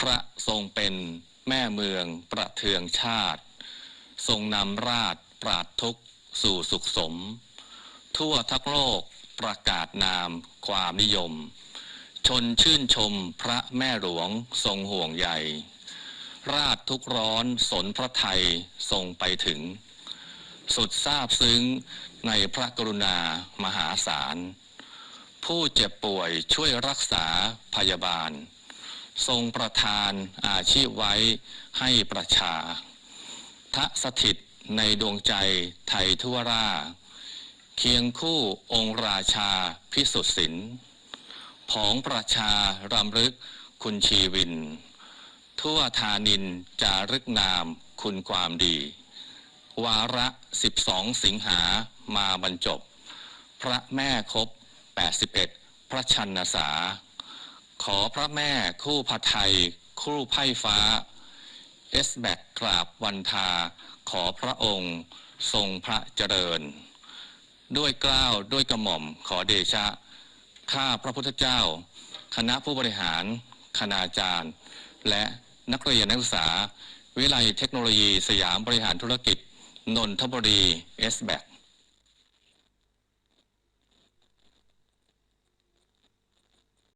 พระทรงเป็นแม่เมืองประเทืองชาติ ทรงนำราชปราดทุกสู่สุขสม ทั่วทั้งโลกประกาศนามความนิยม ชนชื่นชมพระแม่หลวงทรงห่วงใยราชทุกร้อนสนพระไทยทรงไปถึง สุดซาบซึ้งในพระกรุณามหาศาล ผู้เจ็บป่วยช่วยรักษาพยาบาล ทรงประทานอาชีพไว้ให้ประชา ทะสถิตในดวงใจไทยทั่วราเคียงคู่องค์ราชาพิสุทธิ์สินผองประชารำลึกคุณชีวิน ทั่วธานินจารึกนามคุณความดี วาระ 12 สิงหามาบรรจบ พระแม่ครบ 81 พระชันษา ขอพระแม่คู่พระไทย คู่ไพ่ฟ้าเอสแบกกราบวันทา ขอพระองค์ ทรงพระเจริญ ด้วยกล้าวด้วยกระหม่อมขอเดชะ ข้าพระพุทธเจ้า คณะผู้บริหาร คณาจารย์ และนักเรียนนักศึกษา วิไลยเทคโนโลยีสยามบริหารธุรกิจ นนทบุรีเอสแบก